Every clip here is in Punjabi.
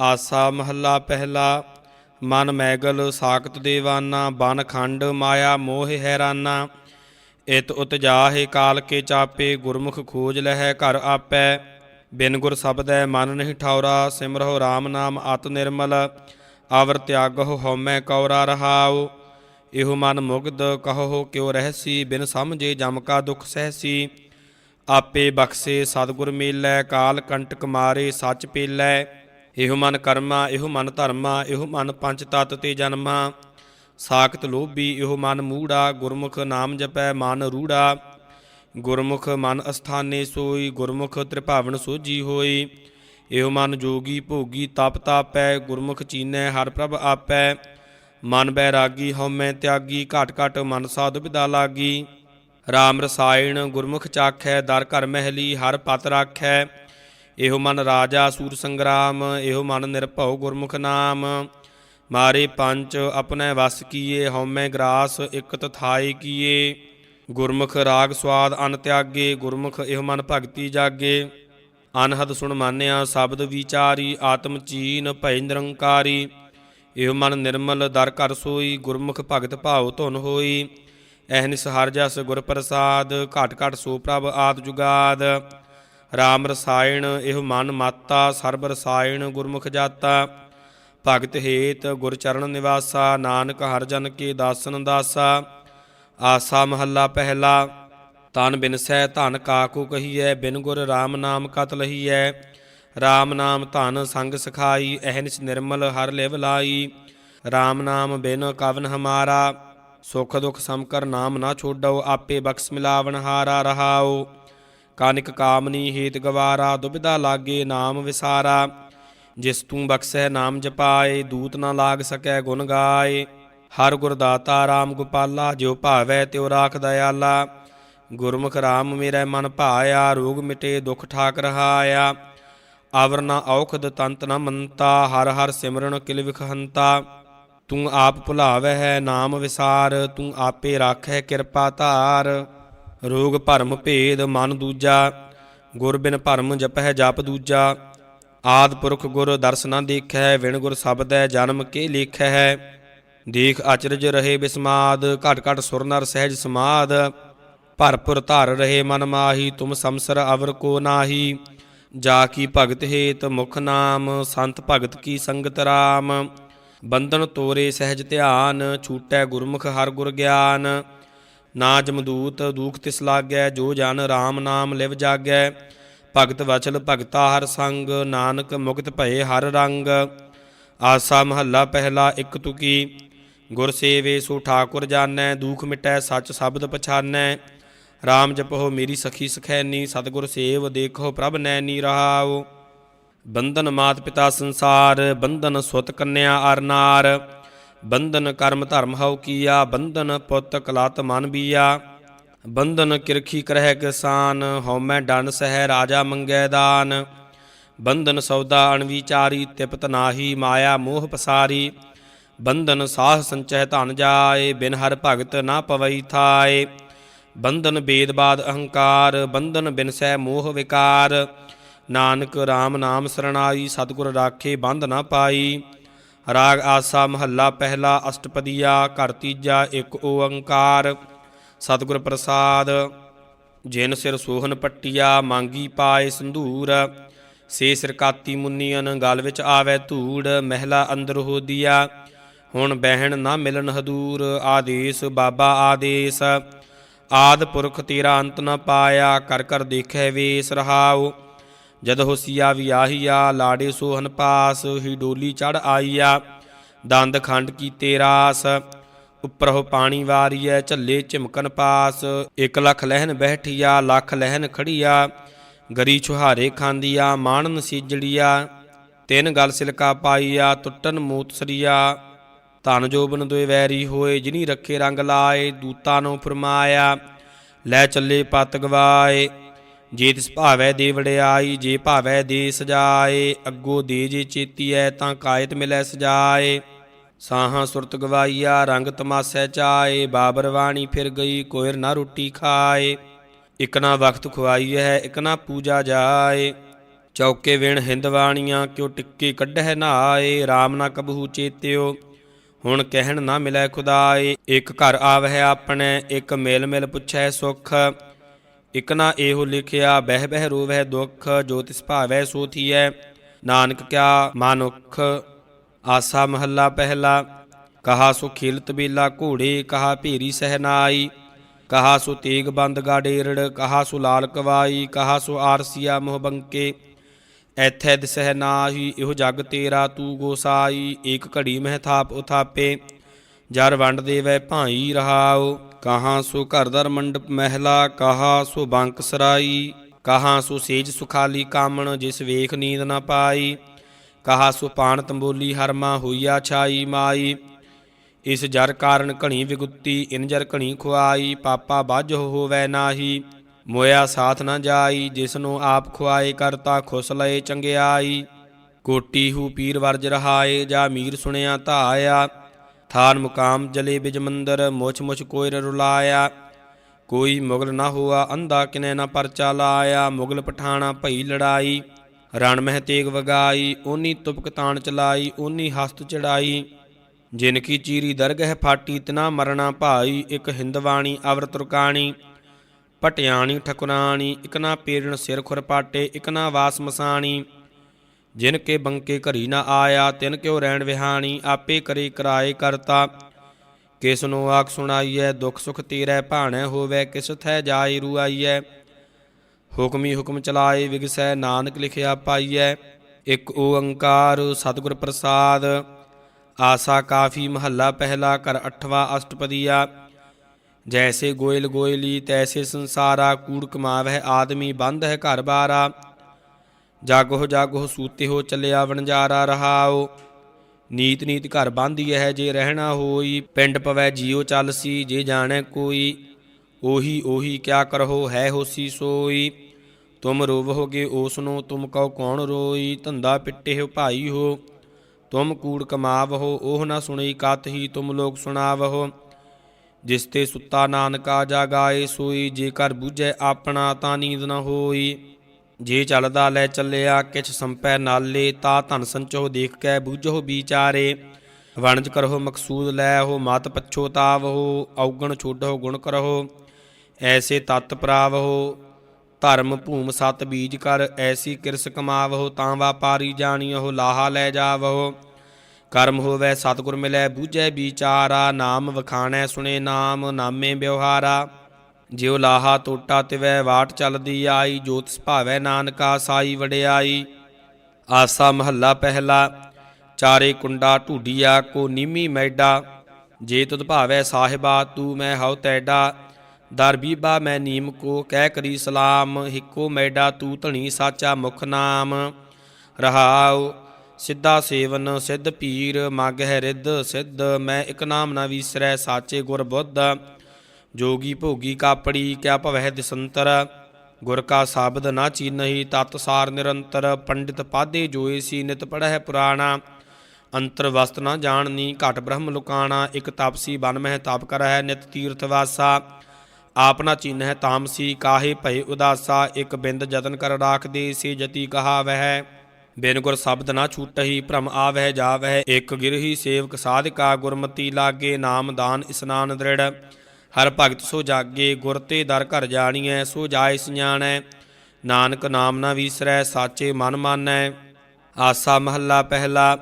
ਆਸਾ ਮਹੱਲਾ ਪਹਿਲਾ, ਮਨ ਮੈਗਲ ਸਾਖਤ ਦੇਵਾਨਾ, ਬਨ ਖੰਡ ਮਾਇਆ ਮੋਹ ਹੈਰਾਨਾ। ਇਤ ਉਤਜਾਹੇ ਕਾਲ ਕੇ ਚਾਪੇ, ਗੁਰਮੁਖ ਖੋਜ ਲਹਿ ਘਰ ਆਪੈ। ਬਿਨ ਗੁਰ ਸ਼ਬਦੈ ਮਨ ਨਹੀਂ ਠੌਰਾ ਸਿਮਰਹੁ RAM ਨਾਮ ਅਤ ਨਿਰਮਲ। ਆਵਰ ਤਿਆਗਹੁ ਹਉਮੈ ਕੌਰਾ ਰਹਾਉ। ਇਹੋ ਮਨ ਮੁਗਧ ਕਹੋ ਕਿਉ ਰਹਿਸੀ? ਬਿਨ ਸਮਝੇ ਜਮ ਕਾ ਦੁਖ ਸਹਿਸੀ? ਆਪੇ ਬਖਸ਼ੇ ਸਤਿਗੁਰ ਮੇਲੈ, ਕਾਲ ਕੰਟਕ ਮਾਰੇ ਸੱਚ ਪੇਲੈ। ਇਹੋ ਮਨ ਕਰਮਾ, ਇਹੋ ਮਨ ਧਰਮਾ, ਇਹੋ ਮਨ ਪੰਚ ਤਤ ਤੇ ਜਨਮਾ। ਸਾਖਤ ਲੋਭੀ, ਇਹੋ ਮਨ ਮੂੜਾ, ਗੁਰਮੁਖ ਨਾਮ ਜਪੈ ਮਨ ਰੂੜਾ। ਗੁਰਮੁਖ ਮਨ ਅਸਥਾਨੇ ਸੋਈ, ਗੁਰਮੁਖ ਤ੍ਰਿਭਾਵਨ ਸੋਜੀ ਹੋਈ। ਇਹੋ ਮਨ ਜੋਗੀ ਭੋਗੀ ਤਪ ਤਾਪੈ, ਗੁਰਮੁਖ ਚੀਨੈ ਹਰ ਪ੍ਰਭ ਆਪੈ। ਮਨ ਬੈਰਾਗੀ ਹਉਮੈ ਤਿਆਗੀ, ਘਟ ਘਟ ਮਨ ਸਾਧ ਵਿਦਾ ਲਾਗੀ। RAM ਰਸਾਇਣ, ਗੁਰਮੁਖ ਚਾਖੈ, ਦਰ ਘਰ ਮਹਿਲੀ, ਹਰ ਪਤ ਰਾਖੈ। ਇਹੋ ਮਨ ਰਾਜਾ ਸੂਰ ਸੰਗਰਾਮ, ਇਹੋ ਮਨ ਨਿਰਭਉ ਗੁਰਮੁਖ ਨਾਮ। ਮਾਰੇ ਪੰਚ ਆਪਣੇ ਵਸ ਕੀਏ, ਹਉਮੈ ਗਰਾਸ ਇਕ ਤਥਾਈ ਕੀਏ। ਗੁਰਮੁਖ ਰਾਗ ਸਵਾਦ ਅਨ ਤਿਆਗੇ, ਗੁਰਮੁਖ ਇਹੋ ਮਨ ਭਗਤੀ ਜਾਗੇ। ਅਨਹਦ ਸੁਣ ਮਾਨਿਆ, ਸ਼ਬਦ ਵਿਚਾਰੀ, ਆਤਮ ਚੀਨ ਭੈ ਨਿਰੰਕਾਰੀ। ਇਹੋ ਮਨ ਨਿਰਮਲ, ਦਰ ਕਰ ਸੋਈ, ਗੁਰਮੁਖ ਭਗਤ ਭਾਉ ਧੁਨ ਹੋਈ। ਐਹਨਿਸ ਹਰ ਜਸ ਗੁਰ ਪ੍ਰਸਾਦ ਘਟ ਘਟ ਸੋ ਪ੍ਰਭ ਆਦ ਜੁਗਾਦ। RAM ਰਸਾਇਣ ਇਹ ਮਨ ਮਾਤਾ, ਸਰਬ ਰਸਾਇਣ ਗੁਰਮੁਖ ਜਾਤਾ। ਭਗਤ ਹੇਤ ਗੁਰ ਚਰਨ ਨਿਵਾਸਾ, ਨਾਨਕ ਹਰ ਜਨ ਕੇ ਦਾਸਨ ਦਾਸਾ। ਆਸਾ ਮਹੱਲਾ ਪਹਿਲਾ, ਤਨ ਸਹਿ ਧਨ ਕਾਕੂ ਕਹੀਐ, ਬਿਨ ਗੁਰ RAM ਨਾਮ ਕਤ ਲਹੀਐ। RAM ਨਾਮ ਧਨ ਸੰਗ ਸਖਾਈ, ਅਹਨਿਸ ਨਿਰਮਲ ਹਰ ਲਿਵ ਲਾਈ। RAM ਨਾਮ ਬਿਨ ਕਵਨ ਹਮਾਰਾ, ਸੁਖ ਦੁਖ ਸਮਕਰ ਨਾਮ ਨਾ ਛੋਡਉ, ਆਪੇ ਬਖਸ਼ ਮਿਲਾਵਨ ਹਾਰਾ ਰਹਾਉ। ਕਾਨਿਕ ਕਾਮਨੀ ਹੇਤ ਗਵਾਰਾ, ਦੁਬਿਧਾ ਲਾਗੇ ਨਾਮ ਵਿਸਾਰਾ। ਜਿਸ ਤੂੰ ਬਖਸ਼ੈ ਨਾਮ ਜਪਾਏ, ਦੂਤ ਨਾ ਲਾਗ ਸਕੈ ਗੁਣ ਗਾਏ। ਹਰ ਗੁਰ ਦਾਤਾ ਰਾਮ ਗੋਪਾਲਾ, ਜਿਉ ਭਾਵੈ ਤਿਉ ਰਾਖ ਦਇਆਲਾ। ਗੁਰਮੁਖ ਰਾਮ ਮੇਰਾ ਮਨ ਭਾਇਆ, ਰੋਗ ਮਿਟੇ ਦੁਖ ਠਾਕ ਰਹਾਇਆ ਆਵਰ ਨਾ ਔਖਦ ਤੰਤ ਨ ਮੰਤਾ, ਹਰ ਹਰ ਸਿਮਰਨ ਕਿਲ ਵਿਖਹੰਤਾ ਤੂੰ ਆਪ ਭੁਲਾਵੈ ਹੈ ਨਾਮ ਵਿਸਾਰ, ਤੂੰ ਆਪੇ ਰਾਖੈ ਕਿਰਪਾ ਧਾਰ। ਰੋਗ ਭਰਮ ਭੇਦ ਮਨ ਦੂਜਾ, ਗੁਰ ਬਿਨ ਭਰਮ ਜਪਹਿ ਜਪ ਦੂਜਾ, ਆਦ ਪੁਰਖ ਗੁਰ ਦਰਸ ਨਾ ਦੇਖੈ ਵਿਣ ਗੁਰ ਸ਼ਬਦੈ ਜਨਮ ਕੇ ਲੇਖੈ ਹੈ ਦੇਖ ਅਚਰਜ ਰਹੇ ਬਿਸਮਾਦ, ਘਟ ਘਟ ਸੁਰ ਨਰ ਸਹਿਜ ਸਮਾਦ। ਭਰਪੁਰ ਧਰ ਰਹੇ ਮਨ ਮਾਹੀ, ਤੁਮ ਸੰਸਰ ਅਵਰ ਕੋ ਨਾਹੀ। ਜਾ ਕੀ ਭਗਤ ਹੇਤ ਮੁਖ ਨਾਮ, ਸੰਤ ਭਗਤ ਕੀ ਸੰਗਤ ਰਾਮ। ਬੰਧਨ ਤੋਰੇ ਸਹਿਜ ਧਿਆਨ, ਛੂਟੈ ਗੁਰਮੁਖ ਹਰ ਗੁਰ ਗਿਆਨ। ਨਾ ਜਮਦੂਤ ਦੂਖ ਤਿਸ ਲਾਗੈ, ਜੋ ਜਨ RAM ਨਾਮ ਲਿਵ ਜਾਗੈ। ਭਗਤ ਵਚਲ ਭਗਤਾ ਹਰ ਸੰਗ, ਨਾਨਕ ਮੁਕਤ ਭਏ ਹਰ ਰੰਗ। ਆਸਾ ਮਹੱਲਾ ਪਹਿਲਾ ਇੱਕ ਤੁਕੀ, ਗੁਰ ਸੇਵੇ ਸੋ ਠਾਕੁਰ ਜਾਣੈ, ਦੂਖ ਮਿਟੈ ਸੱਚ ਸ਼ਬਦ ਪਛਾਨੈ। RAM ਜਪੋ ਮੇਰੀ ਸਖੀ ਸਖੈਨੀ, ਸਤਿਗੁਰ ਸੇਵ ਦੇਖੋ ਪ੍ਰਭ ਨੈਣੀ ਰਹਾਉ। ਬੰਧਨ ਮਾਤ ਪਿਤਾ ਸੰਸਾਰ, ਬੰਧਨ ਸੁਤ ਕੰਨਿਆ ਅਰਨਾਰ ਬੰਧਨ ਕਰਮ ਧਰਮ ਹਉ ਕੀਆ, ਬੰਧਨ ਪੁੱਤ ਕਲਤ ਮਨ ਬੀਆ। ਬੰਧਨ ਕਿਰਖੀ ਕਰਹਿ ਕਿਸਾਨ ਹਉਮੈ ਡੰਡ ਸਹਿ ਰਾਜਾ ਮੰਗੈ ਦਾਨ। ਬੰਧਨ ਸੌਦਾ ਅਣਵਿਚਾਰੀ, ਤਿਪਤ ਨਾਹੀ, ਮਾਇਆ ਮੋਹ ਪਸਾਰੀ। ਬੰਧਨ ਸਾਹ ਸੰਚੈ ਧਨ ਜਾਏ, ਬਿਨ ਹਰ ਭਗਤ ਨਾ ਪਵਈ ਥਾਏ। ਬੰਧਨ ਬੇਦਬਾਦ ਅਹੰਕਾਰ, ਬੰਧਨ ਬਿਨ ਸਹਿ ਮੋਹ ਵਿਕਾਰ। ਨਾਨਕ RAM ਨਾਮ ਸਰਣਾਈ, ਸਤਿਗੁਰ ਰਾਖੇ ਬੰਧ ਨਾ ਪਾਈ। ਰਾਗ ਆਸਾ ਮਹੱਲਾ ਪਹਿਲਾ ਅਸ਼ਟਪਦੀਆ, ਘਰ ਤੀਜਾ ਇੱਕ ਓੰਕਾਰ। ਸਤਿਗੁਰ ਪ੍ਰਸਾਦ, ਜਿਨ ਸਿਰ ਸੋਹਨ ਪੱਟੀਆ, ਮੰਗੀ ਪਾਏ ਸੰਧੂਰ। ਸੇ ਸਿਰ ਕਾਤੀ ਮੁੰਨੀਆਂ ਗਲ ਵਿੱਚ ਆਵੇ ਧੂੜ, ਮਹਿਲਾ ਅੰਦਰ ਹੋਦੀਆ ਹੁਣ ਬਹਿਣ ਨਾ ਮਿਲਨ ਹਦੂਰ, ਆਦੇਸ, ਬਾਬਾ ਆਦੇਸ। ਆਦ ਪੁਰਖ ਤੇਰਾ ਅੰਤ ਨਾ ਪਾਇਆ, ਕਰ ਕਰ ਦੇਖੈ ਵੇਸ ਰਹਾਉ। ਜਦ ਹੋਸੀਆ ਵਿਆਹੀਆ ਲਾੜੇ ਸੋਹਨ ਪਾਸ, ਹੀ ਡੋਲੀ ਚੜ ਆਈਆ। ਦੰਦ ਖੰਡ ਕੀਤੇ ਰਾਸ, ਉੱਪਰੋਂ ਪਾਣੀ ਵਾਰੀਐ, ਝੱਲੇ ਝਿਮਕਨ ਪਾਸ। ਇਕ ਲੱਖ ਲਹਿਨ ਬਹਿਠੀਆ ਲੱਖ ਲਹਿਨ ਖੜੀਆ। ਗਰੀ ਛੁਹਾਰੇ ਖਾਂਦੀਆ ਮਾਣਨ ਸੀਜੜੀਆ ਤਿੰਨ ਗਲ ਸਿਲਕਾ ਪਾਈਆ ਟੁੱਟਨ ਮੂਤ ਸਰੀਆ। ਧਨ ਜੋਬਨ ਦੋਇ ਵੈਰੀ ਹੋਏ, ਜਿਨੀ ਰੱਖੇ ਰੰਗ ਲਾਏ, ਦੂਤਾਂ ਨੂੰ ਫਰਮਾਇਆ, ਲੈ ਚੱਲੇ ਪਤ ਗਵਾਏ। ਜੇ ਤਿਸ ਭਾਵੈ ਦੇ ਵੜਿਆਈ ਜੇ ਭਾਵੈ ਦੇ ਸਜਾਏ, ਅੱਗੋ ਦੇ ਜੇ ਚੇਤੀਐ, ਤਾਂ ਕਾਇਤ ਮਿਲੈ ਸਜਾਏ। ਸਾਹਾਂ ਸੁਰਤ ਗਵਾਈਆ, ਰੰਗ ਤਮਾਸੈ ਚਾਏ, ਬਾਬਰ ਵਾਣੀ ਫਿਰ ਗਈ, ਕੋਇਰ ਨਾ ਰੋਟੀ ਖਾਏ। ਇਕ ਨਾ ਵਕਤ ਖਵਾਈ ਹੈ ਇਕ ਨਾ ਪੂਜਾ ਜਾਏ। ਚੌਕੇ ਵਿਣ ਹਿੰਦਵਾਣੀਆਂ ਕਿਉ ਟਿੱਕੇ ਕੱਢਹਿ ਨਾਏ। RAM ਨਾ ਕਬਹੂ ਚੇਤਿਓ, ਹੁਣ ਕਹਿਣ ਨਾ ਮਿਲੈ ਖੁਦਾਏ। ਇੱਕ ਘਰ ਆਵਹਿ ਆਪਣੇ, ਇੱਕ ਮੇਲ ਮਿਲ ਪੁੱਛੈ ਸੁਖ। ਇਕ ਨਾ ਇਹੋ ਲਿਖਿਆ, ਬਹਿ ਬਹਿ ਰੋਵਹਿ ਦੁਖ, ਜੋ ਤਿਸ ਭਾਵੈ ਸੋ ਥੀਐ। ਨਾਨਕ ਕਿਆ ਮਾਨੁਖ, ਆਸਾ ਮਹੱਲਾ ਪਹਿਲਾ। ਕਹਾ ਸੋ ਖੇਲਤ ਬੇਲਾ ਘੋੜੇ, ਕਹਾ ਭੇਰੀ ਸਹਿਨਾਈ ਕਹਾ ਸੋ ਤੇਗ ਬੰਦ ਗਾਡੇਰੜ ਕਹਾ ਸੋ ਲਾਲ ਕਵਾਈ, ਕਹਾ ਸੋ ਆਰਸੀਆ ਮੋਹ ਬੰਕੇ। ਐਥੈ ਦਿਸਹਿ ਨਾਹੀ, ਇਹੋ ਜਗ ਤੇਰਾ ਤੂ ਗੋਸਾਈ। ਏਕ ਘੜੀ ਮਹਿ ਥਾਪ ਉਥਾਪੇ, ਜਰ ਵੰਡ ਦੇਵੈ ਭਾਈ ਰਹਾਓ ਕਹਾਂ ਸੋ ਘਰ ਮੰਡਪ ਮਹਿਲਾ, ਕਹਾ ਸੋ ਬੰਕ ਸਰਾਈ, ਕਹਾਂ ਸੋ ਸੇਜ ਸੁਖਾਲੀ ਕਾਮਣ ਜਿਸ ਵੇਖ ਨੀਂਦ ਨਾ ਪਾਈ, ਕਹਾ ਸੋ ਪਾਣ ਤੰਬੋਲੀ ਹਰਮਾ ਹੋਈਆ ਛਾਈ ਮਾਈ। ਇਸ ਜਰ ਕਾਰਨ ਘਣੀ ਵਿਗੁੱਤੀ, ਇਨ ਜਰ ਘਣੀ ਖੁਆਈ, ਪਾਪਾ ਬਾਝ ਹੋਵੈ ਨਾਹੀ, ਮੋਇਆ ਸਾਥ ਨਾ ਜਾਈ ਜਿਸਨੂੰ ਆਪ ਖੁਆਏ ਕਰਤਾ ਖੁਸ ਲਏ ਚੰਗਿਆਈ। ਕੋਟੀ ਹੂ ਪੀਰ ਵਰਜ ਰਹਾਏ, ਜਾ ਮੀਰ ਸੁਣਿਆ ਧਾਇਆ ਥਾਨ ਮੁਕਾਮ ਜਲੇ ਬਿਜ ਮੰਦਰ, ਮੁਛ ਮੁਛ ਕੋਇਰ ਰੁਲਾਇਆ। ਕੋਈ ਮੁਗਲ ਨਾ ਹੁਆ, ਅੰਧਾ ਕਿਨੇ ਨਾ ਪਰਚਾ ਲਾਇਆ। ਮੁਗਲ ਪਠਾਣਾ ਭਈ ਲੜਾਈ, ਰਣ ਮਹਿ ਤੇਗ ਵਗਾਈ। ਓਨੀ ਤੁਪਕ ਤਾਣ ਚਲਾਈ, ਓਨੀ ਹਸਤ ਚੜਾਈ। ਜਿਨ ਕੀ ਚੀਰੀ ਦਰਗਹਿ ਫਾਟੀ, ਤਨਾ ਮਰਣਾ ਭਾਈ। ਇੱਕ ਹਿੰਦਵਾਣੀ ਅਵਰ ਤੁਰਕਾਣੀ, ਪਟਿਆਣੀ ਠਕੁਰਾਣੀ। ਇਕ ਨਾ ਪੇਰਣ ਸਿਰ ਖੁਰਪਾਟੇ ਇਕ ਨਾ ਵਾਸ ਮਸਾਣੀ। ਜਿਨ ਕੇ ਬੰਕੇ ਘਰੀ ਨਾ ਆਇਆ, ਤਿਨ ਕਿਉ ਰਹਿਣ ਵਿਹਾਣੀ, ਆਪੇ ਕਰੇ ਕਰਾਏ ਕਰਤਾ। ਕਿਸ ਨੂੰ ਆਖ ਸੁਣਾਈਐ, ਦੁਖ ਸੁਖ ਤੇਰੇ ਭਾਣੈ ਹੋਵੇ, ਕਿਸ ਥੈ ਜਾਈ ਰੁਆਈਐ। ਹੁਕਮੀ ਹੁਕਮ ਚਲਾਏ, ਵਿਗਸੈ ਨਾਨਕ ਲਿਖਿਆ ਪਾਈਐ। ਇੱਕ ਓੰਕਾਰ ਸਤਿਗੁਰ ਪ੍ਰਸਾਦ, ਆਸਾ ਕਾਫੀ ਮਹੱਲਾ ਪਹਿਲਾ ਕਰ ਅਠਵਾ ਅਸ਼ਟਪਦੀਆ। ਜੈਸੇ ਗੋਇਲ ਗੋਇਲੀ, ਤੈਸੇ ਸੰਸਾਰਾ, ਕੂੜ ਕਮਾਵਹਿ ਆਦਮੀ ਬੰਧ ਹੈ ਘਰ ਬਾਰਾ। ਜਾਗੋ ਜਾਗੋ ਸੂਤੇ ਹੋ ਚੱਲਿਆ ਵਣਜਾਰਾ ਰਹਾਓ ਨੀਤ ਨੀਤ ਘਰ ਬਾਂਧੀ ਹੈ ਜੇ ਰਹਿਣਾ ਹੋਈ, ਪਿੰਡ ਪਵੈ ਜੀਉ ਚੱਲਸੀ ਜੇ ਜਾਣੈ ਕੋਈ। ਉਹੀ ਉਹੀ ਕਿਆ ਕਰਹੋ, ਹੈ ਹੋਸੀ ਸੋਈ। ਤੁਮ ਰੋਵੋਗੇ ਉਸ ਨੂੰ ਤੁਮ ਕਉ ਕੌਣ ਰੋਈ, ਧੰਦਾ ਪਿੱਟੇ ਹੋ ਭਾਈ ਹੋ। ਤੁਮ ਕੂੜ ਕਮਾਵਹੁ, ਉਹ ਨਾ ਸੁਣੀ ਕਤ ਹੀ ਤੁਮ ਲੋਕ ਸੁਣਾਵਹੁ। ਜਿਸ ਤੇ ਸੁੱਤਾ ਨਾਨਕਾ ਜਾਗਾਏ ਸੋਈ, ਜੇ ਕਰ ਬੂਝੈ ਆਪਣਾ ਤਾਂ ਨੀਂਦ ਨਾ ਹੋਈ। ਜੇ ਚੱਲਦਾ ਲੈ ਚੱਲਿਆ, ਕਿਛ ਸੰਪੈ ਨਾਲੇ, ਤਾ ਧਨ ਸੰਚੋ ਦੇਖ ਕੇ ਬੂਝੋ ਵਿਚਾਰੇ। ਵਣਜ ਕਰਹੁ, ਮਕਸੂਦ ਲੈ ਹੋ ਮਤ ਪਛੋਤਾਵਹੁ ਔਗਣ ਛੋਡਹੁ, ਗੁਣ ਕਰਹੁ, ਐਸੇ ਤਤ ਪ੍ਰਾਵਹੁ। ਧਰਮ ਭੂਮ ਸਤ ਬੀਜ ਕਰ, ਐਸੀ ਕਿਰਸ ਕਮਾਵਹੁ, ਤਾਂ ਵਾਪਾਰੀ ਜਾਣੀਓ ਲਾਹਾ ਲੈ ਜਾਵਹੁ। ਕਰਮ ਹੋਵੇ, ਸਤਿਗੁਰ ਮਿਲੈ, ਬੂਝੈ ਵਿਚਾਰਾ, ਨਾਮ ਵਖਾਣੈ ਸੁਣੇ ਨਾਮ, ਨਾਮੇ ਵਿਵਹਾਰਾ। ਜਿਉ ਲਾਹਾ ਟੋਟਾ ਤਿਵੈ ਵਾਟ ਚੱਲਦੀ ਆਈ, ਜੋਤ ਸੁਭਾਵੈ ਨਾਨਕਾ ਸਾਈ ਵਡਿਆਈ। ਆਸਾ ਮਹੱਲਾ ਪਹਿਲਾ, ਚਾਰੇ ਕੁੰਡਾ ਢੂਡੀਆ ਕੋ ਨੀਮੀ ਮੈਡਾ। ਜੇ ਤੁਧ ਭਾਵੈ ਸਾਹਿਬਾ, ਤੂੰ ਮੈਂ ਹਉ ਤੈਡਾ। ਦਰ ਬੀਬਾ ਮੈਂ ਨੀਮ ਕੋ, ਕਹਿ ਕਰੀ ਸਲਾਮ। ਹਿੱਕੋ ਮੈਡਾ, ਤੂੰ ਧਣੀ ਸਾਚਾ ਮੁਖ ਨਾਮ। ਰਹਾਉ ਸਿੱਧਾ ਸੇਵਨ, ਸਿੱਧ ਪੀਰ। ਮਗ ਹੈ ਰਿੱਧ ਸਿੱਧ, ਮੈਂ ਇਕ ਨਾਮ ਨਾ ਵੀਸਰੈ, ਸਾਚੇ ਗੁਰ ਬੁੱਧ। ਜੋਗੀ ਭੋਗੀ ਕਾਪੜੀ, ਕਿਆ ਭਵਹਿ ਦਿਸੰਤਰ। ਗੁਰ ਕਾ ਸ਼ਬਦ ਨਾ ਚੀਨਹੀ, ਤਤ ਸਾਰ ਨਿਰੰਤਰ। ਪੰਡਿਤ ਪਾਦੇ ਜੋਏ ਸੀ, ਨਿਤ ਪੜਹਿ ਪੁਰਾਣਾ। ਅੰਤਰ ਵਸਤ ਨਾ ਜਾਣਨੀ, ਘਟ ਬ੍ਰਹਮ ਲੁਕਾਣਾ। ਇਕ ਤਪਸੀ ਬਨ ਮਹਿ ਤਪ ਕਰਹਿ, ਨਿਤ ਤੀਰਥ ਵਾਸਾ। ਆਪਨਾ ਚੀਨਹਿ ਤਾਮਸੀ ਕਾਹੇ ਭਏ ਉਦਾਸਾ। ਇਕ ਬਿੰਦ ਜਤਨ ਕਰ ਰਾਖਦੇ ਸੇ ਜਤੀ ਕਹਾ ਵਹਿ ਬਿਨ ਗੁਰ ਸ਼ਬਦ ਨਾ ਛੂਟਹੀ, ਭ੍ਰਮ ਆਵਹਿ ਜਾਵਹਿ। ਇਕ ਗਿਰਹੀ ਸੇਵਕ ਸਾਧਕਾ ਗੁਰਮਤੀ ਲਾਗੇ, ਨਾਮ ਦਾਨ ਇਸਨਾਨ ਦ੍ਰਿੜ। ਹਰ ਭਗਤ ਸੋ ਜਾਗੇ, ਗੁਰ ਤੇ ਦਰ ਘਰ ਜਾਣੀਐ, ਸੋ ਜਾਏ ਸਿਆਣੈ। ਨਾਨਕ ਨਾਮ ਨਾ ਵੀਸਰੈ, ਸਾਚੇ ਮਨ ਮਾਨੈ। ਆਸਾ ਮਹੱਲਾ ਪਹਿਲਾ,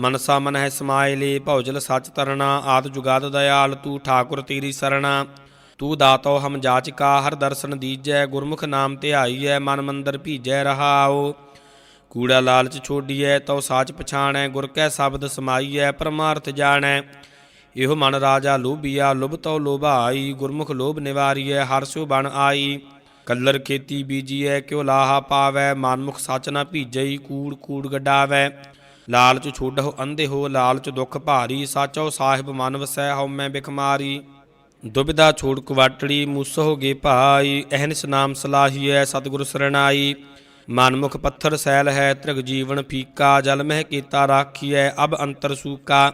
ਮਨਸਾ ਮਨ ਹੈ ਸਮਾਇਲੇ ਭੌਜਲ ਸੱਚ ਤਰਣਾ, ਆਦ ਜੁਗਾਦ ਦਇਆਲ, ਤੂੰ ਠਾਕੁਰ ਤੇਰੀ ਸਰਣਾ। ਤੂੰ ਦਾਤੋ ਹਮ ਜਾਚਕਾ ਹਰ ਦਰਸ਼ਨ ਦੀਜੈ, ਗੁਰਮੁਖ ਨਾਮ ਧਿਆਈਐ, ਮਨ ਮੰਦਰ ਭੀਜੈ ਰਹਾਓ ਕੂੜਾ ਲਾਲਚ ਛੋਡੀਐ, ਤਉ ਸਾਚ ਪਛਾਣੈ, ਗੁਰ ਕੈ ਸ਼ਬਦ ਸਮਾਈਐ, ਪਰਮਾਰਥ ਜਾਣੈ। ਇਹੋ ਮਨ ਰਾਜਾ ਲੋਭੀਆ, ਲੁਭ ਤਉ ਲੋਭਾਈ, ਗੁਰਮੁਖ ਲੋਭ ਨਿਵਾਰੀਐ, ਹਰ ਬਣ ਆਈ। ਕੱਲਰ ਖੇਤੀ ਬੀਜੀਐ, ਕਿਉ ਲਾਹਾ ਪਾਵੈ, ਮਨਮੁਖ ਸਚ ਨਾ ਭੀਜਈ, ਕੂੜ ਕੂੜ ਗਡਾਵੈ। ਲਾਲਚ ਛੋਡਹੁ ਅੰਧੇ ਹੋ, ਲਾਲਚ ਦੁਖ ਭਾਰੀ, ਸਾਚੋ ਸਾਹਿਬ ਮਨ ਵਸੈ ਹਉਮੈ ਬਿਖਮਾਰੀ। ਦੁਬਿਧਾ ਛੋੜ ਕੁਵਾਟੜੀ ਮੁਸਹੁ ਗੇ ਭਾਈ, ਅਹਨਿਸ ਨਾਮ ਸਲਾਹੀਐ, ਸਤਿਗੁਰ ਸਰਣਾਈ। ਮਨਮੁਖ ਪੱਥਰ ਸੈਲ ਹੈ, ਤ੍ਰਿਗ ਜੀਵਨ ਫੀਕਾ, ਜਲ ਮਹਿ ਕੀਤਾ ਰਾਖੀਐ, ਅਬ ਅੰਤਰ ਸੂਕਾ।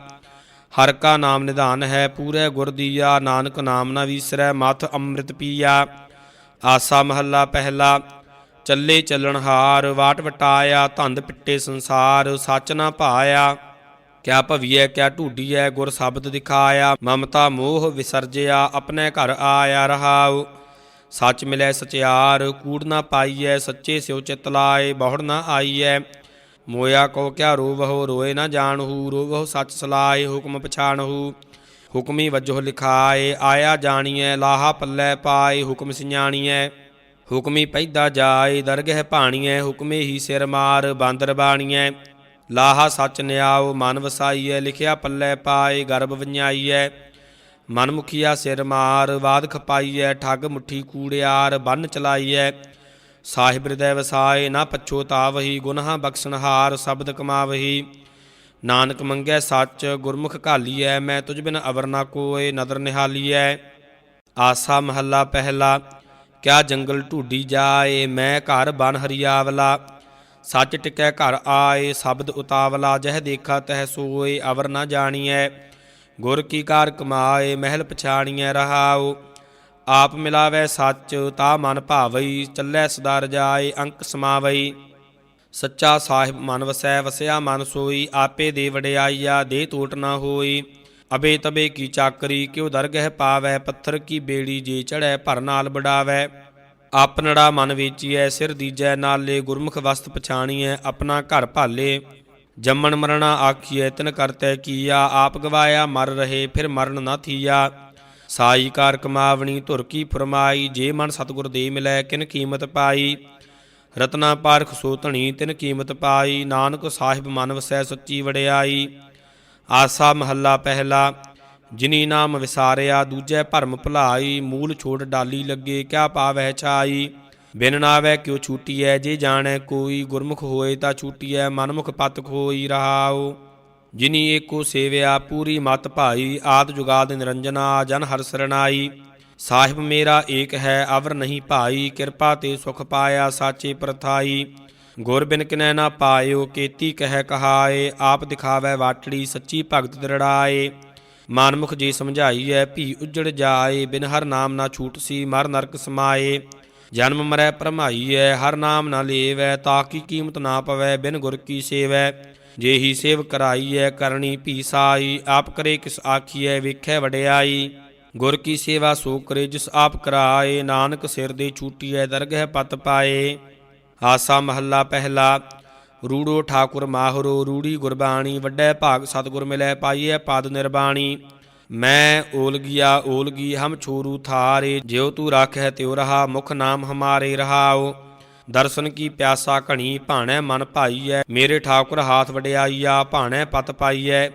ਹਰ ਕਾ ਨਾਮ ਨਿਧਾਨ ਹੈ, ਪੂਰੇ ਗੁਰ ਦੀਆ, ਨਾਨਕ ਨਾਮ ਨਾ ਵੀਸਰੈ, ਮਥ ਅੰਮ੍ਰਿਤ ਪੀਆ। ਆਸਾ ਮਹੱਲਾ ਪਹਿਲਾ, ਚੱਲੇ ਚੱਲਣਹਾਰ ਵਾਟ ਵਟਾਇਆ, ਧੰਦ ਪਿੱਟੇ ਸੰਸਾਰ, ਸੱਚ ਨਾ ਭਾਇਆ ਕਿਆ ਭਵੀਐ, ਕਿਆ ਢੂਡੀਐ, ਗੁਰ ਸ਼ਬਦ ਦਿਖਾਇਆ। ਮਮਤਾ ਮੋਹ ਵਿਸਰਜਿਆ, ਆਪਣੇ ਘਰ ਆਇਆ ਰਹਾਉ। ਸੱਚ ਮਿਲੈ ਸਚਿਆਰ, ਕੂੜ ਨਾ ਪਾਈਐ, ਸੱਚੇ ਸਿਉ ਚਿਤ ਲਾਏ, ਬਹੁੜ ਨਾ ਆਈਐ। ਮੋਇਆ ਕੋ ਕਿਆ ਰੋਵਹੁ, ਰੋਏ ਨਾ ਜਾਣਹੂ, ਰੋਵਹੁ ਸੱਚ ਸਲਾਏ, ਹੁਕਮ ਪਛਾਣਹੂ। ਹੁਕਮੀ ਵਜੋਹ ਲਿਖਾਏ, ਆਇਆ ਜਾਣੀਐ, ਲਾਹਾ ਪੱਲੇ ਪਾਏ, ਹੁਕਮ ਸਿਆਣੀਐ। ਹੁਕਮੀ ਪੈਦਾ ਜਾਏ, ਦਰਗਹਿ ਭਾਣੀਐ, ਹੁਕਮੇ ਹੀ ਸਿਰ ਮਾਰ, ਬਾਂਦਰ ਬਾਣੀਐ। ਲਾਹਾ ਸੱਚ ਨਿਆਉ, ਮਨ ਵਸਾਈਐ, ਲਿਖਿਆ ਪੱਲੇ ਪਾਏ, ਗਰਭ ਵੰਜਾਈਐ। ਮਨ ਮੁਖੀਆ ਸਿਰ ਮਾਰ ਬਾਦ ਖਪਾਈਐ, ਠੱਗ ਮੁੱਠੀ ਕੂੜਿਆਰ, ਬੰਨ ਚਲਾਈਐ। ਸਾਹਿਬ ਹਿਰਦੈ ਵਸਾਏ, ਨਾ ਪਛੋਤਾਵਹੀ ਗੁਨਾਹ ਬਖਸ਼ਣਹਾਰ, ਸ਼ਬਦ ਕਮਾਵਹੀ। ਨਾਨਕ ਮੰਗੈ ਸੱਚ, ਗੁਰਮੁਖ ਘਾਲੀਐ, ਮੈਂ ਤੁਝ ਬਿਨ ਅਵਰ ਨਾ ਕੋਏ, ਨਦਰ ਨਿਹਾਲੀਐ। ਆਸਾ ਮਹੱਲਾ ਪਹਿਲਾ, ਕਿਆ ਜੰਗਲ ਢੂਡੀ ਜਾਏ, ਮੈਂ ਘਰ ਬਨ ਹਰੀਆਵਲਾ। ਸੱਚ ਟਿਕੈ ਘਰ ਆਏ, ਸ਼ਬਦ ਉਤਾਵਲਾ, ਜਹ ਦੇਖਾ ਤਹ ਸੋਏ, ਅਵਰ ਨਾ ਜਾਣੀਐ। ਗੁਰ ਕੀ ਕਾਰ ਕਮਾਏ, ਮਹਿਲ ਪਛਾਣੀਐ ਰਹਾਓ ਆਪ ਮਿਲਾਵੇ ਸੱਚ, ਤਾ ਮਨ ਭਾਵਈ ਚੱਲੈ ਸਦਾ ਰਜਾਏ ਅੰਕ ਸਮਾਵਈ ਸੱਚਾ ਸਾਹਿਬ ਮਨ ਵਸੈ, ਵਸਿਆ ਮਨ ਸੋਈ, ਆਪੇ ਦੇ ਵਡਿਆਈਆ, ਦੇ ਟੋਟ ਨਾ ਹੋਈ। ਅਬੇ ਤਬੇ ਕੀ ਚਾਕਰੀ, ਕਿਉ ਦਰਗਹਿ ਪਾਵੈ, ਪੱਥਰ ਕੀ ਬੇੜੀ ਜੇ ਚੜੈ ਭਰ ਨਾਲ ਬੜਾਵੈ ਆਪਨੜਾ ਮਨ ਵੇਚੀਐ, ਸਿਰ ਦੀਜੈ, ਨਾਲੇ ਗੁਰਮੁਖ ਵਸਤ ਪਛਾਣੀਐ, ਆਪਣਾ ਘਰ ਭਾਲੇ। ਜੰਮਣ ਮਰਣਾ ਆਖੀਐ, ਤਿਨ ਕਰਤੈ ਕੀਆ, ਆਪ ਗਵਾਇਆ ਮਰ ਰਹੇ, ਫਿਰ ਮਰਨ ਨਾ ਥੀਆ। ਸਾਈ ਕਾਰ ਕਮਾਵਣੀ ਧੁਰ ਕੀ ਫਰਮਾਈ, ਜੇ ਮਨ ਸਤਿਗੁਰ ਦੇ ਮਿਲੈ, ਕਿਨ ਕੀਮਤ ਪਾਈ? ਰਤਨਾ ਪਾਰਖ ਸੋ ਧਣੀ, ਤਿਨ ਕੀਮਤ ਪਾਈ। ਨਾਨਕ ਸਾਹਿਬ ਮਨ ਵਸੈ ਸੱਚੀ ਵਡਿਆਈ। ਆਸਾ ਮਹੱਲਾ ਪਹਿਲਾ, ਜਿਨੀ ਨਾਮ ਵਿਸਾਰਿਆ, ਦੂਜੈ ਭਰਮ ਭੁਲਾਈ। ਮੂਲ ਛੋੜ ਡਾਲੀ ਲੱਗੇ, ਕਿਆ ਪਾਵੈ ਛਾਈ? ਬਿਨ ਨਾਵੈ ਕਿਉ ਛੂਟੀਐ, ਜੇ ਜਾਣੈ ਕੋਈ? ਗੁਰਮੁਖ ਹੋਏ ਤਾਂ ਛੂਟੀਐ, ਮਨਮੁਖ ਪਤ ਖੋਈ ਰਹਾਉ। ਜਿਨੀ ਏਕੋ ਸੇਵਿਆ ਪੂਰੀ ਮਤ ਭਾਈ, ਆਦ ਜੁਗਾਦ ਨਿਰੰਜਨਾ, ਜਨ ਹਰ ਸਰਣਾਈ। ਸਾਹਿਬ ਮੇਰਾ ਏਕ ਹੈ, ਅਵਰ ਨਹੀਂ ਭਾਈ, ਕਿਰਪਾ ਤੇ ਸੁਖ ਪਾਇਆ ਸਾਚੇ ਪ੍ਰਥਾਈ। ਗੁਰ ਬਿਨ ਕਿਨੈ ਨਾ ਪਾਇਓ, ਕੀਤੀ ਕਹਿ ਕਹਾਏ, ਆਪ ਦਿਖਾਵੈ ਵਾਟੜੀ, ਸੱਚੀ ਭਗਤ ਦਰੜਾਏ। ਮਾਨਮੁਖ ਜੀ ਸਮਝਾਈਐ, ਭੀ ਉਜੜ ਜਾਏ, ਬਿਨ ਹਰ ਨਾਮ ਨਾ ਛੂਟ ਸੀ, ਮਰ ਨਰਕ ਸਮਾਏ। ਜਨਮ ਮਰੈ ਭਰਮਾਈਐ, ਹਰ ਨਾਮ ਨਾ ਲੇਵੈ, ਤਾਂ ਕੀ ਕੀਮਤ ਨਾ ਪਵੈ, ਬਿਨ ਗੁਰ ਕੀ ਸੇਵੈ। ਜੇਹੀ ਸੇਵ ਕਰਾਈਐ ਕਰਨੀ ਭੀ ਸਾਈ ਆਪ ਕਰੇ ਕਿਸ ਆਖੀਐ ਵੇਖੈ ਵਡਿਆਈ। ਗੁਰ ਕੀ ਸੇਵਾ ਸੋ ਕਰੇ ਜਿਸ ਆਪ ਕਰਾਏ, ਨਾਨਕ ਸਿਰ ਦੇ ਛੂਟੀਐ ਦਰਗਹਿ ਪਤ ਪਾਏ। ਆਸਾ ਮਹੱਲਾ ਪਹਿਲਾ, ਰੂੜੋ ਠਾਕੁਰ ਮਾਹਰੋ, ਰੂੜੀ ਗੁਰਬਾਣੀ, ਵੱਡੇ ਭਾਗ ਸਤਿਗੁਰ ਮਿਲੈ ਪਾਈਐ ਪਦ ਨਿਰਬਾਣੀ। ਮੈਂ ਓਲਗੀਆ, ਓਲਗੀ ਹਮ ਛੋਰੂ ਥਾਰੇ, ਜਿਉ ਤੂੰ ਰਾਖੈ ਤਿਉ ਰਹਾ, ਮੁਖ ਨਾਮ ਹਮਾਰੇ ਰਹਾਓ। ਦਰਸ਼ਨ ਕੀ ਪਿਆਸਾ ਘਣੀ, ਭਾਣੈ ਮਨ ਭਾਈਐ। ਮੇਰੇ ਠਾਕੁਰ ਹਾਥ ਵਡਿਆਈਆ, ਭਾਣੈ ਪਤ ਪਾਈਐ।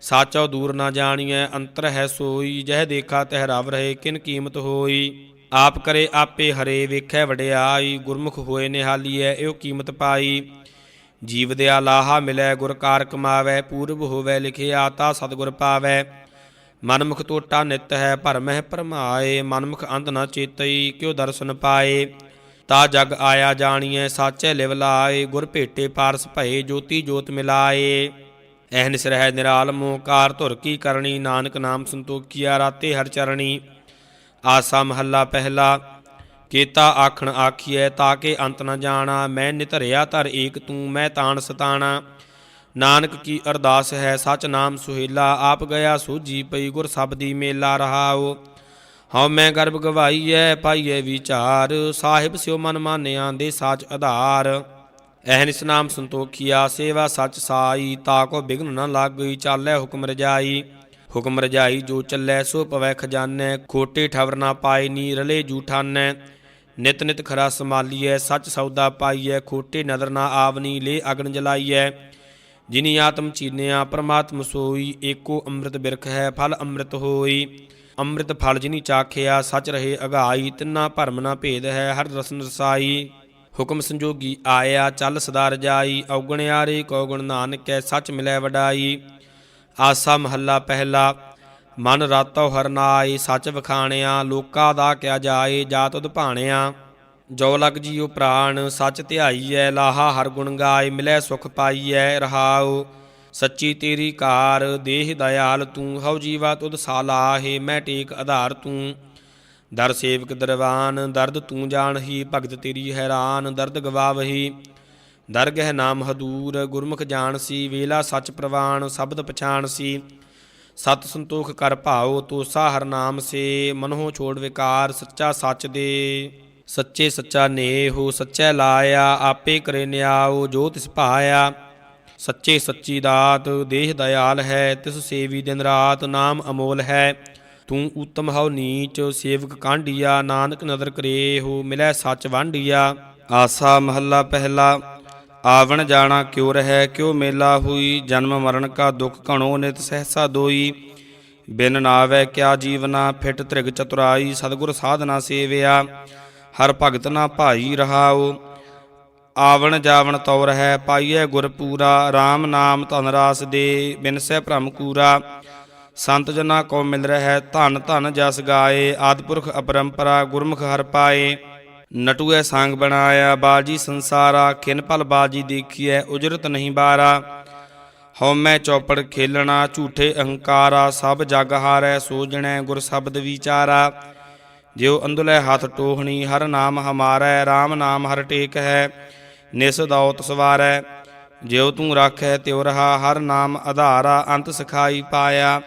ਸਾਚੋ ਦੂਰ ਨਾ ਜਾਣੀਐ, ਅੰਤਰ ਹੈ ਸੋਈ। ਜਹ ਦੇਖਾ ਤਹਿਰਾਵ ਰਹੇ, ਕਿਨ ਕੀਮਤ ਹੋਈ। ਆਪ ਕਰੇ ਆਪੇ ਹਰੇ, ਵੇਖੈ ਵਡਿਆਈ। ਗੁਰਮੁਖ ਹੋਏ ਨਿਹਾਲੀਐ, ਇਹੋ ਕੀਮਤ ਪਾਈ। ਜੀਵ ਦਿਆ ਲਾਹਾ ਮਿਲੈ, ਗੁਰ ਕਾਰ ਕਮਾਵੈ ਪੂਰਬ ਹੋਵੈ, ਲਿਖਿਆ ਤਾ ਸਤਿਗੁਰ ਪਾਵੈ। ਮਨਮੁਖ ਟੋਟਾ ਨਿਤ ਹੈ, ਭਰਮਹਿ ਭਰਮਾਏ। ਮਨਮੁਖ ਅੰਧ ਨਾ ਚੇਤਈ, ਕਿਉ ਦਰਸ਼ਨ ਪਾਏ। ਤਾ ਜਗ ਆਇਆ ਜਾਣੀਐ, ਸਾਚੈ ਲਿਵ ਲਾਏ, ਗੁਰ ਭੇਟੇ ਪਾਰਸ ਭਏ, ਜੋਤੀ ਜੋਤ ਮਿਲਾਏ। ਐਹਨਿਸ ਰਹਿ ਨਿਰਾਲਮੋ ਕਾਰ ਧੁਰ ਕੀ ਕਰਨੀ ਨਾਨਕ ਨਾਮ ਸੰਤੋਖੀਆ ਰਾਤੇ ਹਰ ਚਰਣੀ। ਆਸਾ ਮਹੱਲਾ ਪਹਿਲਾ, ਕੀਤਾ ਆਖਣ ਆਖੀਐ ਤਾਕੇ ਅੰਤ ਨ ਜਾਣਾ, ਮੈਂ ਨਿਧਰਿਆ ਧਰ ਏਕ ਤੂੰ, ਮੈਂ ਤਾਣ ਸਤਾਣਾ। ਨਾਨਕ ਕੀ ਅਰਦਾਸ ਹੈ, ਸਚ ਨਾਮ ਸੁਹੇਲਾ, ਆਪ ਗਿਆ ਸੂਜੀ ਪਈ, ਗੁਰ ਸਬਦੀ ਮੇਲਾ ਰਹਾਓ। ਹਉ ਮੈਂ ਗਰਭ ਗਵਾਈਐ, ਪਾਈਐ ਵਿਚਾਰ, ਸਾਹਿਬ ਸਿਓ ਮਨ ਮਾਨਿਆਂ ਦੇ ਸਾਚ ਆਧਾਰ। ਐਹਨਿਸ ਨਾਮ ਸੰਤੋਖੀਆ, ਸੇਵਾ ਸਚ ਸਾਈ, ਤਾ ਕੋ ਬਿਗਨ ਨ ਲਾਗਈ, ਚਾਲੈ ਹੁਕਮ ਰਜਾਈ। ਹੁਕਮ ਰਜਾਈ ਜੋ ਚੱਲੈ, ਸੋ ਪਵੈ ਖਜ਼ਾਨੈ, ਖੋਟੇ ਠਵਰ ਨਾ ਪਾਏ ਨੀ ਰਲੇ ਜੂਠਾਨੈ। ਨਿਤ ਨਿਤ ਖਰਾ ਸਮਾਲੀਐ ਸੱਚ ਸੌਦਾ ਪਾਈਐ, ਖੋਟੇ ਨਦਰ ਨਾ ਆਵਨੀ ਲੈ ਅਗਨ ਜਲਾਈਐ। ਜਿਨੀ ਆਤਮ ਚੀਨਿਆ, ਪ੍ਰਮਾਤਮ ਸੋਈ, ਏਕੋ ਅੰਮ੍ਰਿਤ ਬਿਰਖ ਹੈ, ਫਲ ਅੰਮ੍ਰਿਤ ਹੋਈ। ਅੰਮ੍ਰਿਤ ਫਲ ਜਿਨੀ ਚਾਖਿਆ, ਸਚ ਰਹੇ ਅਗਾਈ, ਤਿੰਨਾ ਭਰਮ ਨਾ ਭੇਦ ਹੈ, ਹਰ ਰਸਨ ਰਸਾਈ ਹੁਕਮ ਸੰਜੋਗੀ ਆਇਆ, ਚੱਲ ਸਦਾ ਰਜਾਈ ਔਗਣਿਆਰੇ ਕੌਗਣ ਨਾਨਕੈ, ਸੱਚ ਮਿਲੈ ਵਡਾਈ। ਆਸਾ ਮਹੱਲਾ ਪਹਿਲਾ, ਮਨ ਰਾਤੋ ਹਰਨਾਏ ਸੱਚ ਵਖਾਣਿਆ, ਲੋਕਾ ਦਾ ਕਿਆ ਜਾਏ ਜਾਤ ਉਦਭਾਣਿਆ ਜੋ ਲਗ ਜੀਉ ਪ੍ਰਾਣ, ਸਚ ਧਿਆਈਐ, ਲਾਹਾ ਹਰ ਗੁਣ ਗਾਏ, ਮਿਲੈ ਸੁਖ ਪਾਈਐ, ਰਹਾਉ। ਸੱਚੀ ਤੇਰੀ ਕਾਰ, ਦੇਹ ਦਇਆਲ ਤੂੰ, ਹਉ ਜੀਵਾ ਤੁਧ ਸਾਲਾਹੇ ਮੈਂ ਟੇਕ ਆਧਾਰ ਤੂੰ। ਦਰ ਸੇਵਕ ਦਰਵਾਨ, ਦਰਦ ਤੂੰ ਜਾਣਹੀ, ਭਗਤ ਤੇਰੀ ਹੈਰਾਨ, ਦਰਦ ਗਵਾਵਹੀ। ਦਰਗਹਿ ਨਾਮ ਹਦੂਰ, ਗੁਰਮੁਖ ਜਾਣਸੀ, ਵੇਲਾ ਸੱਚ ਪ੍ਰਵਾਨ, ਸ਼ਬਦ ਪਛਾਣ ਸੀ ਸਤ ਸੰਤੋਖ ਕਰ ਭਾਉ, ਤੋਸਾ ਹਰ ਨਾਮ ਸੇ ਮਨਹੁ ਛੋੜ ਵਿਕਾਰ, ਸੱਚਾ ਸੱਚ ਦੇ। ਸੱਚੇ ਸੱਚਾ ਨੇਹੁ ਸੱਚੈ ਲਾਇਆ, ਆਪੇ ਕਰੇ ਨਿਆਉ, ਜੋ ਤਿਸ ਭਾਇਆ ਸੱਚੇ ਸੱਚੀ ਦਾਤ, ਦੇਹ ਦਇਆਲ ਹੈ, ਤਿਸ ਸੇਵੀ ਦਿਨ ਰਾਤ ਨਾਮ ਅਮੋਲ ਹੈ। ਤੂੰ ਉਤਮ ਹਉ ਨੀਚ, ਸੇਵਕ ਕਾਂਢੀਆ, ਨਾਨਕ ਨਦਰ ਕਰੇ ਹੋ ਮਿਲੈ ਸੱਚ ਵਾਂਢੀਆ। ਆਸਾ ਮਹੱਲਾ ਪਹਿਲਾ, ਆਵਣ ਜਾਣਾ ਕਿਉ ਰਹਿ, ਕਿਉ ਮੇਲਾ ਹੋਈ, ਜਨਮ ਮਰਨ ਕਾ ਦੁਖ ਘਣੋ ਨਿਤ ਸਹਸਾ ਦੋਈ। ਬਿਨ ਨਾਵੈ ਕਿਆ ਜੀਵਨਾ, ਫਿਟ ਤ੍ਰਿਗ ਚਤੁਰਾਈ, ਸਤਿਗੁਰ ਸਾਧਨਾ ਸੇਵਿਆ। ਹਰ ਭਗਤ ਨਾ ਭਾਈ ਰਹਾਓ ਆਵਣ ਜਾਵਣ ਤੌਰ ਹੈ ਪਾਈਐ ਗੁਰ ਪੂਰਾ RAM ਨਾਮ ਧਨ ਰਾਸ ਦੇ ਬਿਨਸੈ ਭ੍ਰਮ ਕੂਰਾ। ਸੰਤ ਜਨਾ ਕੋ ਮਿਲ ਰਹਿ, ਧਨ ਧਨ ਜਸ ਗਾਏ ਆਦਿਪੁਰਖ ਅਪਰੰਪਰਾ ਗੁਰਮੁਖ ਹਰ ਪਾਏ। ਨਟੂਐ ਸੰਗ ਬਣਾਇਆ ਬਾਜੀ ਸੰਸਾਰਾ, ਖਿਨ ਪਲ ਬਾਜੀ ਦੇਖੀਐ, ਉਜਰਤ ਨਹੀਂ ਬਾਰਾ। ਹਉਮੈ ਚੌਪੜ ਖੇਲਣਾ, ਝੂਠੇ ਅਹੰਕਾਰਾ, ਸਭ ਜਗ ਹਾਰੈ ਸੋਜਣੈ ਗੁਰ ਸ਼ਬਦ ਵਿਚਾਰਾ। ਜਿਉ ਅੰਦੁਲੈ ਹੱਥ ਟੋਹਣੀ, ਹਰ ਨਾਮ ਹਮਾਰੈ RAM ਨਾਮ ਹਰ ਟੇਕ ਹੈ ਨਿਸ ਦੌਤ ਸਵਾਰੈ, ਜਿਉ ਤੂੰ ਰਾਖੈ ਤਿਉ ਰਹਾ ਹਰ ਨਾਮ ਆਧਾਰਾ ਅੰਤ ਸਖਾਈ ਪਾਇਆ।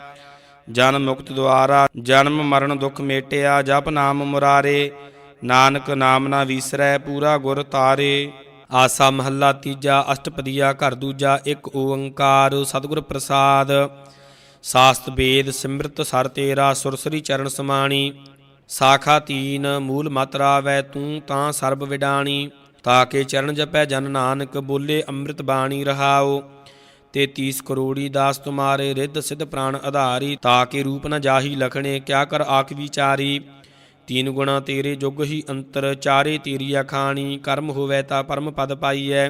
ਜਨ ਮੁਕਤ ਦੁਆਰਾ, ਜਨਮ ਮਰਨ ਦੁਖ ਮੇਟਿਆ, ਜਪ ਨਾਮ ਮੁਰਾਰੇ, ਨਾਨਕ ਨਾਮ ਨਾ ਵੀਸਰੈ, ਪੂਰਾ ਗੁਰ ਤਾਰੇ। ਆਸਾ ਮਹੱਲਾ ਤੀਜਾ, ਅਸ਼ਟਪਦੀਆ ਘਰ ਦੂਜਾ, ਇੱਕ ਓੰਕਾਰ, ਸਤਿਗੁਰ ਪ੍ਰਸਾਦ। ਸਾਸਤ ਵੇਦ ਸਿਮਰਤ ਸਰ ਤੇਰਾ ਸੁਰਸਰੀ ਚਰਨ ਸਮਾਣੀ। ਸਾਖਾ ਤੀਨ, ਮੂਲ ਮਾਤਰਾ ਵੈ ਤੂੰ ਤਾਂ ਸਰਬ ਵਿਡਾਣੀ। ਤਾਕੇ ਚਰਨ ਜਪੈ ਜਨ ਨਾਨਕ, ਬੋਲੇ ਅੰਮ੍ਰਿਤ ਬਾਣੀ ਰਹਾਓ ਤੇ 30 ਕਰੋੜੀ ਦਾਸ ਤੁਮਾਰੇ, ਰਿੱਧ ਸਿਧ ਪ੍ਰਾਨ ਆਧਾਰੀ ਤਾਕੇ ਰੂਪ ਨ ਜਾਹੀ ਲਖਣੇ, ਕਿਆ ਕਰ ਆਖ ਵਿਚਾਰੀ। ਤੀਨ ਗੁਣਾ ਤੇਰੇ ਜੁਗ ਹੀ ਅੰਤਰ, ਚਾਰੇ ਤੇਰੀ ਅਖਾਣੀ, ਕਰਮ ਹੋਵੇ ਤਾਂ ਪਰਮ ਪਦ ਪਾਈਐ।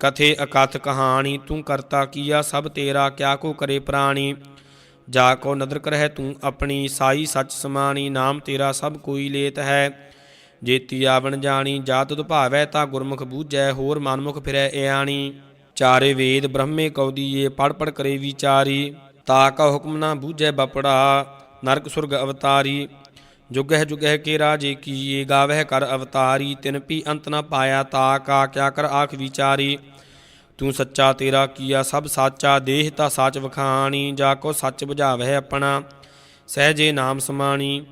ਕਥੇ ਅਕਥ ਕਹਾਣੀ, ਤੂੰ ਕਰਤਾ ਕੀਆ, ਸਭ ਤੇਰਾ ਕਿਆ ਕੋ ਕਰੇ ਪ੍ਰਾਣੀ। ਜਾ ਕੋ ਨਦਰ ਕਰਹਿ ਤੂੰ ਆਪਣੀ, ਸਾਈ ਸੱਚ ਸਮਾਣੀ, ਨਾਮ ਤੇਰਾ ਸਭ ਕੋਈ ਲੇਤ ਹੈ। ਜੇਤੀ ਆਵਣ ਜਾਣੀ ਜਾ ਭਾਵੈ ਤਾਂ ਗੁਰਮੁਖ ਬੂਝੈ, ਹੋਰ ਮਨਮੁਖ ਫਿਰੈ ਇਆਣੀ। ਚਾਰੇ ਵੇਦ ਬ੍ਰਹਮੇ ਕਉਦੀਏ ਪੜ ਪੜ ਕਰੇ ਵਿਚਾਰੀ। ਤਾ ਕਾ ਹੁਕਮ ਨਾ ਬੂਝੈ ਬਪੜਾ, ਨਰਕ ਸੁਰਗ ਅਵਤਾਰੀ। ਜੁਗਹਿ ਜੁਗਹਿ ਕੇ ਰਾਜੇ ਕੀਏ, ਗਾਵਹਿ ਕਰ ਅਵਤਾਰੀ। ਤਿਨ ਪੀ ਅੰਤ ਨਾ ਪਾਇਆ ਤਾ ਕਾ, ਕਿਆ ਕਰ ਆਖ ਵਿਚਾਰੀ। ਤੂੰ ਸੱਚਾ ਤੇਰਾ ਕੀਆ, ਸਭ ਸਾਚਾ ਦੇਹ ਤਾ ਸਾਚ ਵਖਾਣੀ। ਜਾ ਕੋ ਸੱਚ ਬੁਝਾਵਹਿ ਆਪਣਾ, ਸਹਜੇ ਨਾਮ ਸਮਾਣੀ।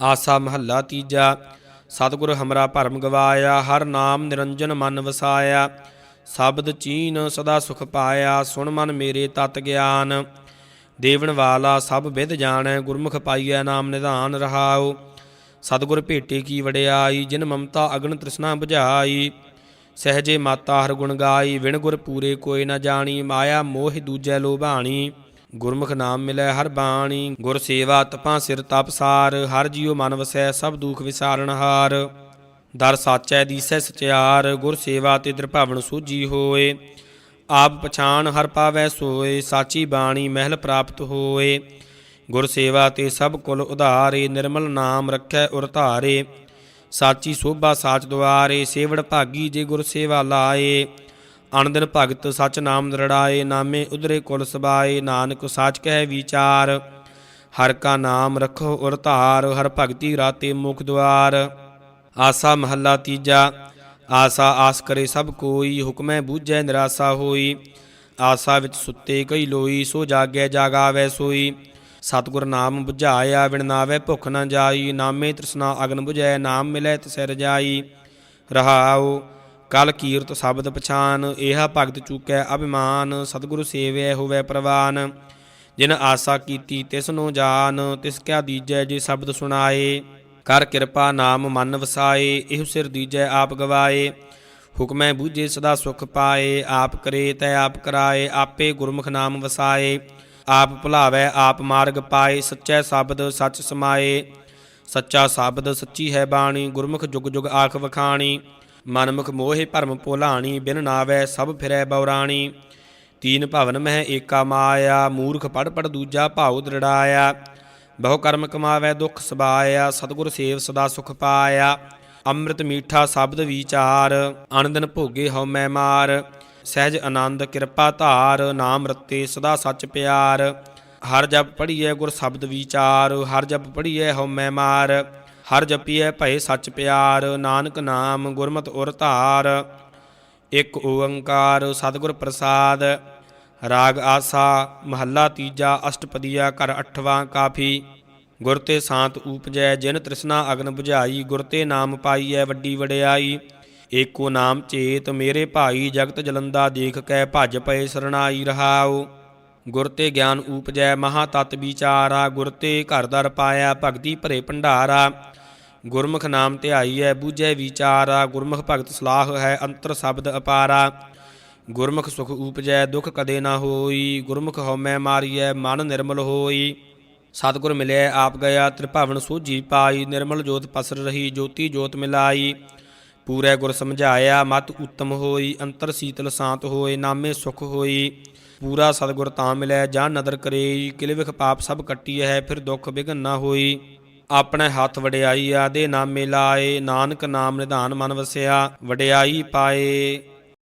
ਆਸਾ ਮਹੱਲਾ ਤੀਜਾ ਸਤਿਗੁਰ ਹਮਰਾ ਭਰਮ ਗਵਾਇਆ, ਹਰ ਨਾਮ ਨਿਰੰਜਨ ਮਨ ਵਸਾਇਆ। ਸ਼ਬਦ ਚੀਨ ਸਦਾ ਸੁਖ ਪਾਇਆ, ਸੁਣ ਮਨ ਮੇਰੇ ਤਤ ਗਿਆਨ। ਦੇਵਨ ਵਾਲਾ ਸਭ ਵਿਦ ਜਾਣੈ, ਗੁਰਮੁਖ ਪਾਈਐ ਨਾਮ ਨਿਧਾਨ ਰਹਾਉ। ਸਤਿਗੁਰ ਭੇਟੇ ਕੀ ਵਡਿਆਈ, ਜਿਨ ਮਮਤਾ ਅਗਨ ਤ੍ਰਿਸ਼ਨਾ 부ਝਾਈ ਸਹਜੇ ਮਾਤਾ ਹਰ ਗੁਣ ਗਾਈ, ਵਿਣ ਗੁਰ ਪੂਰੇ ਕੋਈ ਨਾ ਜਾਣੀ, ਮਾਇਆ ਮੋਹ ਦੂਜੈ ਲੋਭਾਣੀ। ਗੁਰਮੁਖ ਨਾਮ ਮਿਲੈ ਹਰ ਬਾਣੀ, ਗੁਰ ਸੇਵਾ ਤਪਾਂ ਸਿਰ ਤਪਸਾਰ ਹਰ ਜੀਉ ਮਨ ਵਸੈ ਸਭ ਦੁਖ ਵਿਸਾਰਨ ਹਾਰ। ਦਰ ਸਾਚੈ ਦੀਸੈ ਸਚਿਆਰ, ਗੁਰ ਸੇਵਾ ਤੇ ਦਰਭਾਵਨ ਸੂਜੀ ਹੋਏ। ਆਪ ਪਛਾਨ ਹਰ ਪਾਵੈ ਸੋਏ, ਸਾਚੀ ਬਾਣੀ ਮਹਿਲ ਪ੍ਰਾਪਤ ਹੋਏ। ਗੁਰ ਸੇਵਾ ਤੇ ਸਭ ਕੁਲ ਉਧਾਰੇ, ਨਿਰਮਲ ਨਾਮ ਰੱਖੈ ਉਰ ਧਾਰੇ। ਸਾਚੀ ਸੋਭਾ ਸਾਚ ਦੁਆਰੇ, ਸੇਵੜ ਭਾਗੀ ਜੇ ਗੁਰ ਸੇਵਾ ਲਾਏ। ਅਣਦਿਨ ਭਗਤ ਸਚ ਨਾਮ ਦਰੜਾਏ ਨਾਮੇ ਉਧਰੇ ਕੁਲ ਸਬਾਏ, ਨਾਨਕ ਸਾਚ ਕਹਿ ਵਿਚਾਰ। ਹਰ ਕਾ ਨਾਮ ਰੱਖੋ ਉਰ ਧਾਰ, ਹਰ ਭਗਤੀ ਰਾਤੇ ਮੁਖ ਦੁਆਰ ਆਸਾ ਮਹੱਲਾ ਤੀਜਾ, ਆਸਾ ਆਸ ਕਰੇ ਸਭ ਕੋਈ, ਹੁਕਮੈ ਬੂਝੈ ਨਿਰਾਸਾ ਹੋਈ। ਆਸਾ ਵਿੱਚ ਸੁੱਤੇ ਕਈ ਲੋਈ, ਸੋ ਜਾਗੈ ਜਾਗਾਵੈ ਸੋਈ। ਸਤਿਗੁਰ ਨਾਮ 부ਝਾਇਆ ਬਿਨ ਭੁੱਖ ਨਾ ਜਾਈ। ਨਾਮੇ ਤ੍ਰਿਸ਼ਨਾ ਅਗਨ 부ਝੈ ਨਾਮ ਮਿਲੈ ਤਿਸੈ ਰਜਾਈ। ਰਹਾਉ ਕਲ ਕੀਰਤ ਸ਼ਬਦ ਪਛਾਨ, ਏਹਾ ਭਗਤ ਚੁਕੈ ਅਭਿਮਾਨ, ਸਤਿਗੁਰੂ ਸੇਵਿਐ ਹੋਵੇ ਪ੍ਰਵਾਨ। ਜਿਨ ਆਸਾ ਕੀਤੀ ਤਿਸ ਨੂੰ ਜਾਨ, ਤਿਸ ਕਿਆ ਦੀਜੈ ਜੇ ਸ਼ਬਦ ਸੁਣਾਏ। ਕਰ ਕਿਰਪਾ ਨਾਮ ਮਨ ਵਸਾਏ, ਇਹ ਸਿਰ ਦੀਜੈ ਆਪ ਗਵਾਏ। ਹੁਕਮੈ ਬੂਝੇ ਸਦਾ ਸੁਖ ਪਾਏ, ਆਪ ਕਰੇ ਤੈ ਆਪ ਕਰਾਏ, ਆਪੇ ਗੁਰਮੁਖ ਨਾਮ ਵਸਾਏ। ਆਪ ਭੁਲਾਵੈ ਆਪ ਮਾਰਗ ਪਾਏ, ਸੱਚੈ ਸ਼ਬਦ ਸੱਚ ਸਮਾਏ। ਸੱਚਾ ਸ਼ਬਦ ਸੱਚੀ ਹੈ ਬਾਣੀ, ਗੁਰਮੁਖ ਜੁਗ ਜੁਗ ਆਖ ਵਖਾਣੀ। ਮਨਮੁਖ ਮੋਹਿ ਭਰਮ ਭੁਲਾਣੀ, ਬਿਨ ਨਾਵੈ ਸਭ ਫਿਰੈ ਬਉਰਾਣੀ ਤੀਨ ਭਵਨ ਮਹਿ ਏਕਾ ਮਾਇਆ, ਮੂਰਖ ਪੜ ਪੜ ਦੂਜਾ ਭਾਉ ਦ੍ਰਿੜਾਇਆ। ਬਹੁ ਕਰਮ ਕਮਾਵੈ ਦੁਖ ਸਬਾਇਆ ਸਤਿਗੁਰ ਸੇਵ ਸਦਾ ਸੁਖ ਪਾਇਆ। ਅੰਮ੍ਰਿਤ ਮੀਠਾ ਸ਼ਬਦ ਵਿਚਾਰ ਆਨੰਦਨ ਭੋਗੇ ਹਉਮੈ ਮਾਰ। ਸਹਿਜ ਆਨੰਦ ਕਿਰਪਾ ਧਾਰ, ਨਾਮ ਰਤੇ ਸਦਾ ਸੱਚ ਪਿਆਰ। ਹਰ ਜਪ ਪੜੀਐ ਗੁਰ ਸ਼ਬਦ ਵਿਚਾਰ, ਹਰ ਜਪ ਪੜੀਐ ਹਉਮੈ ਮਾਰ। ਹਰ ਜਪੀਐ ਭਏ ਸੱਚ ਪਿਆਰ, ਨਾਨਕ ਨਾਮ ਗੁਰਮਤਿ ਉਰ ਧਾਰ। ਇੱਕ ਓੰਕਾਰ ਸਤਿਗੁਰ ਪ੍ਰਸਾਦ, ਰਾਗ ਆਸਾ, ਮਹੱਲਾ ਤੀਜਾ, ਅਸ਼ਟਪਦੀਆ, ਘਰ ਅਠਵਾਂ, ਕਾਫੀ। ਗੁਰ ਤੇ ਸਾਤ ਊਪਜੈ, ਜਿਨ ਤ੍ਰਿਸ਼ਨਾ ਅਗਨ 부ਝਾਈ ਗੁਰ ਤੇ ਨਾਮ ਪਾਈਐ, ਵੱਡੀ ਵਡਿਆਈ। ਏਕੋ ਨਾਮ ਚੇਤ, ਮੇਰੇ ਭਾਈ, ਜਗਤ ਜਲੰਦਾ ਦੇਖ ਕੈ ਭਜ ਪਏ ਸਰਣਾਈ ਰਹਾਉ। ਗੁਰ ਤੇ ਗਿਆਨ ਉਪਜੈ ਮਹਾ ਤਤ ਵਿਚਾਰਾ, ਗੁਰ ਤੇ ਘਰ ਦਰ ਪਾਇਆ, ਭਗਤੀ ਭਰੇ ਭੰਡਾਰਾ। ਗੁਰਮੁਖ ਨਾਮ ਧਿਆਈ ਹੈ, ਬੂਝੈ ਵਿਚਾਰਾ, ਗੁਰਮੁਖ ਭਗਤ ਸਲਾਹ ਹੈ, ਅੰਤਰ ਸ਼ਬਦ ਅਪਾਰਾ। ਗੁਰਮੁਖ ਸੁਖ ਉਪਜੈ ਦੁਖ ਕਦੇ ਨਾ ਹੋਈ, ਗੁਰਮੁਖ ਹਉਮੈ ਮਾਰੀਐ, ਮਨ ਨਿਰਮਲ ਹੋਈ। ਸਤਿਗੁਰ ਮਿਲਿਆ ਆਪ ਗਿਆ, ਤ੍ਰਿਭਾਵਨ ਸੋਝੀ ਪਾਈ, ਨਿਰਮਲ ਜੋਤ ਪਸਰ ਰਹੀ, ਜੋਤੀ ਜੋਤ ਮਿਲਾਈ। ਪੂਰੇ ਗੁਰ ਸਮਝਾਇਆ, ਮਤ ਉੱਤਮ ਹੋਈ, ਅੰਤਰ ਸੀਤਲ ਸ਼ਾਂਤ ਹੋਏ, ਨਾਮੇ ਸੁਖ ਹੋਈ। ਪੂਰਾ ਸਤਿਗੁਰ ਤਾਂ ਮਿਲੈ, ਜਾਂ ਨਦਰ ਕਰੇ ਕਿਲੇ ਵਿਖ ਪਾਪ ਸਭ ਕੱਟੀ ਹੈ, ਫਿਰ ਦੁੱਖ ਵਿਘਨ ਨਾ ਹੋਈ। ਆਪਣੇ ਹੱਥ ਵਡਿਆਈ ਆਦੇ ਨਾਮੇ ਲਾਏ ਨਾਨਕ ਨਾਮ ਨਿਧਾਨ ਮਨ ਵਸਿਆ ਵਡਿਆਈ ਪਾਏ।